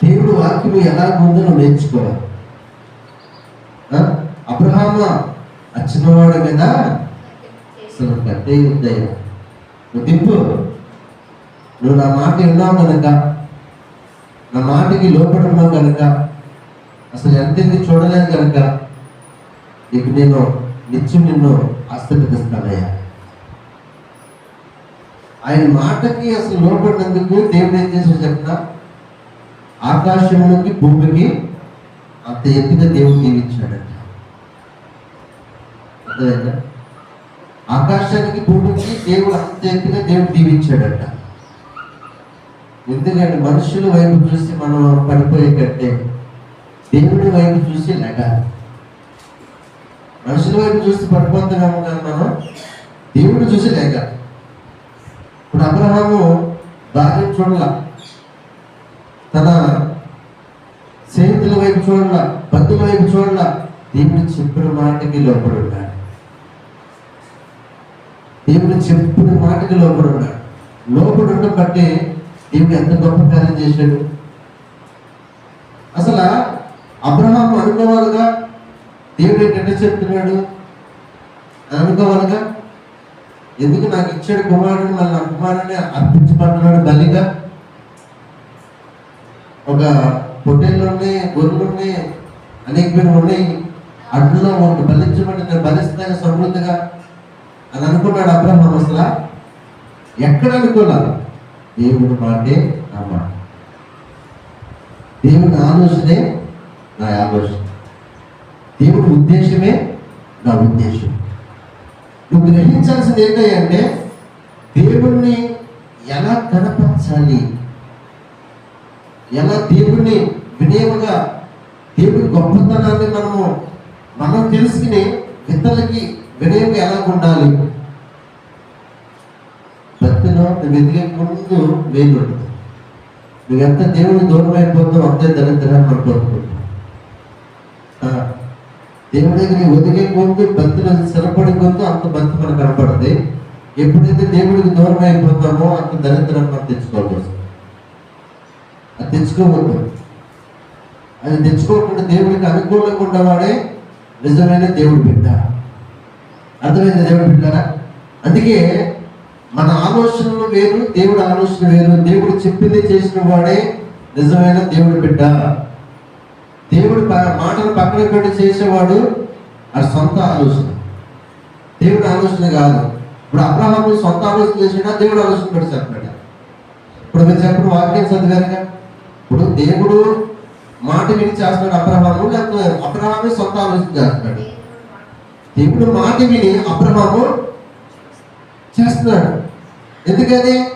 దేవుడు వాక్యం ఎలా ఉందో నువ్వు నేర్చుకోవాలి అబ్రహామ అబ్రహాము మీద అసలు కట్టే ఉద్దయ్య నువ్వు దింపు. నువ్వు నా మాట విన్నావు కనుక నా మాటకి లోపడున్నావు కనుక అసలు ఎంతెంది చూడలేదు కనుక నీకు నేను నిత్యం నిన్ను ఆశీర్వదిస్తానయ్యా. ఆయన మాటకి అసలు లోపడినందుకు దేవుడు ఏం చేశాడు ఆకాశం నుండి భూమికి అంత ఎత్తుగా దేవుడు దీవించాడంట అర్థమైందా? ఆకాశానికి భూమికి దేవుడు అంత ఎత్తుగా దేవుడు దీవించాడంట ఎందుకంటే మనుషుల వైపు చూసి మనం పడిపోయే కంటే దేవుడి వైపు చూసి లెగాలి మనుషుల వైపు చూసి పడిపోతున్నాము కానీ మనం దేవుడు చూసి లేక. ఇప్పుడు అబ్రహాము భార్య చూడాల. తన స్నేహితుల వైపు చూడాల బంధువుల వైపు చూడాల దేవుడు చెప్పిన మాటకి లోపడి దేవుడు చెప్పిన మాటకి లోపడి ఉన్నాడు బట్టి దేవుడు ఎంత గొప్ప కార్యం చేశాడు. అసలు అబ్రహాం అనుకోవాలిగా? దేవుడు ఏంటంటే చెప్తున్నాడు? అనుకోవాలిగా? ఎందుకు నాకు ఇచ్చాడు కుమారుడు మళ్ళీ నా కుమారుడిని అర్పించబడుతున్నాడు బలిగా? ఒక పొట్టేళ్ళు ఉన్నాయి గొర్రెలు ఉన్నాయి అనేకమైన ఉన్నాయి. అడ్డులో ఒకటి బలించబడి నేను బలిస్తాను సమృద్ధిగా అని అనుకున్నాడు అబ్రహం అసలు. ఎక్కడ అనుకున్నాను దేవుడు మాటే నా మాట. దేవుని ఆలోచనే నా ఆలోచన. దేవుడి ఉద్దేశమే నా ఉద్దేశం. నువ్వు గ్రహించాల్సింది ఏంటంటే దేవుణ్ణి ఎలా కనపరచాలి? ఎలా దేవుణ్ణి వినయముగా దేవుడి గొప్పతనాన్ని మనము మనం తెలుసుకుని ఇతరులకి వినయంగా ఎలా ఉండాలి? భక్తిలో నువ్వు ఎదిగే ముందు వేలు ఉంటుంది. నువ్వెంత దేవుని దూరం అయిపోతావు అంతే దరిద్రాన్ని పడిపోతున్నావు దేవుడి దగ్గర ఒదిగే కొందు భక్తిలో స్థిరపడి కొద్దు అంత భక్తి మనకు కనపడుతుంది ఎప్పుడైతే దేవుడికి దూరం అయిపోతామో అంత దరిద్రం మనం తెచ్చుకోవాల్సి వస్తుంది తెచ్చుకోవద్దు అది తెచ్చుకోకుండా దేవుడికి అనుకూలంగా ఉన్నవాడే నిజమైన దేవుడు బిడ్డ. అర్థమైంది దేవుడి బిడ్డారా? అందుకే మన ఆలోచనలు వేరు దేవుడు ఆలోచన వేరు. దేవుడు చెప్పింది చేసిన వాడే నిజమైన దేవుడు బిడ్డ. దేవుడు ప- మాటలు పక్కన పెట్టి చేసేవాడు ఆ సొంత ఆలోచన. దేవుడు ఆలోచన కాదు. ఇప్పుడు అబ్రహాము సొంత ఆలోచన చేసినా దేవుడు ఆలోచన పెట్టి చెప్పాడు ఇప్పుడు మీరు చెప్పిన వాక్యం చదివారుగా ఇప్పుడు దేవుడు మాట విని చేస్తున్నాడు అబ్రహాము లేకపోతే అబ్రహామే సొంత ఆలోచన చేస్తున్నాడు. దేవుడు మాట విని అబ్రహాము చేస్తున్నాడు. ఎందుకని?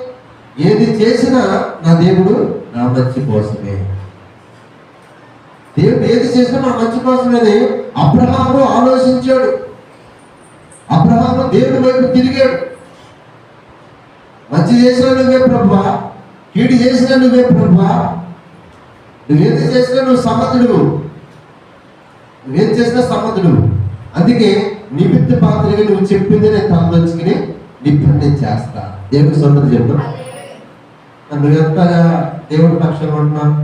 ఏది చేసినా నా దేవుడు నా మంచి కోసమే. దేవుడు ఏది చేసినా నా మంచి కోసమేది అబ్రహాము ఆలోచించాడు. అబ్రహాము దేవుడి వైపు తిరిగాడు. మంచి చేసినా నువ్వే ప్రభా కీడు చేసినా నువ్వే ప్రభా నువ్వేది చేసినా నువ్వు సమర్థుడు నువ్వేం చేసినా సమర్థుడు అందుకే నిమిత్త పాత్రగా నువ్వు చెప్పింది నేను తలదొచ్చుకుని నిప్పుడు నేను చేస్తా. దేవుడి సొంతం చెప్పు. నువ్వు దేవుడి పక్షంలో ఉంటున్నావు?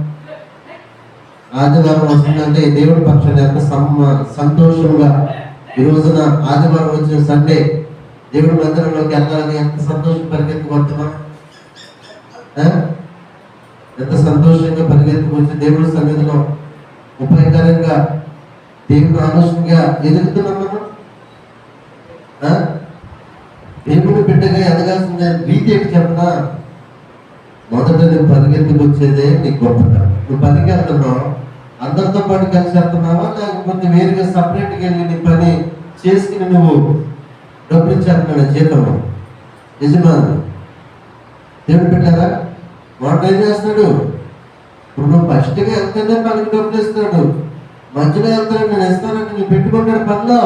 ఆదివారం వస్తుందంటే దేవుడి పక్షాన్ని ఎంత సమ్మ సంతోషంగా ఈ రోజున ఆదివారం వచ్చిన సండే దేవుడి మందిరంలోకి వెళ్ళాలని ఎంత సంతోషం పరిగెత్తుకుంటున్నాం ఎంత సంతోషంగా పరిగెత్తుకొచ్చి దేవుడి సన్నిధిలో ఉపయోగకరంగా దేవుడు ఆలోచనగా ఎదుగుతున్నాం మనం? బిడ్డగా ఎదగాల్సిన రీతి ఏంటి చెప్పనా? మొదట నువ్వు పరిగెత్తుకొచ్చేదే నీ గొప్పతనం. నువ్వు పరిగెడుతున్నావు అందరితో పాటు కలిసి వెళ్తున్నావా? లేకపోతే వేరుగా సపరేట్గా వెళ్ళి నీ పని చేసుకుని నువ్వు డబ్బులు ఇచ్చేస్తున్నాడు జీతం యజమాను దేవుడు పెట్టారా? వాడు ఏం చేస్తాడు? ఇప్పుడు నువ్వు ఫస్ట్గా వెళ్తేనే పనికి డబ్బులు ఇస్తాడు. మధ్యలో వెళ్తాడు నేను ఇస్తానంటే నువ్వు పెట్టుకుంటాడు పనిలో.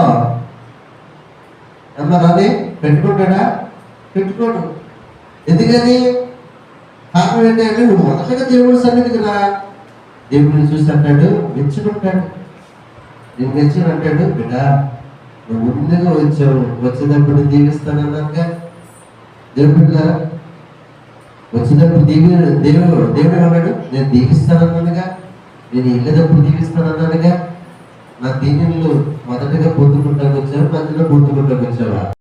అమ్మా అదే పెట్టుకుంటాడా? పెట్టుకోడు. ఎందుకని? కారణం ఏంటంటే నువ్వు మొదటగా దేవుడి సన్నిధికి రా. దేవుడిని చూసి అంటాడు మెచ్చుకుంటాడు. నేను మెచ్చుని అంటాడు బిడ్డ నువ్వు ముందుగా వచ్చావు. వచ్చేటప్పుడు దీవిస్తానన్నాక దేవుడు బిడ్డ వచ్చినప్పుడు దీవి దేవుడు దేవుడు అన్నాడు నేను దీవిస్తానన్నానుగా నేను ఇళ్ళదప్పుడు దీవిస్తానన్నానుగా నా దీవెనలు మొదటగా పొందుకుంటాకు వచ్చావా? మధ్యలో పొందుకుంటాకు వచ్చావా?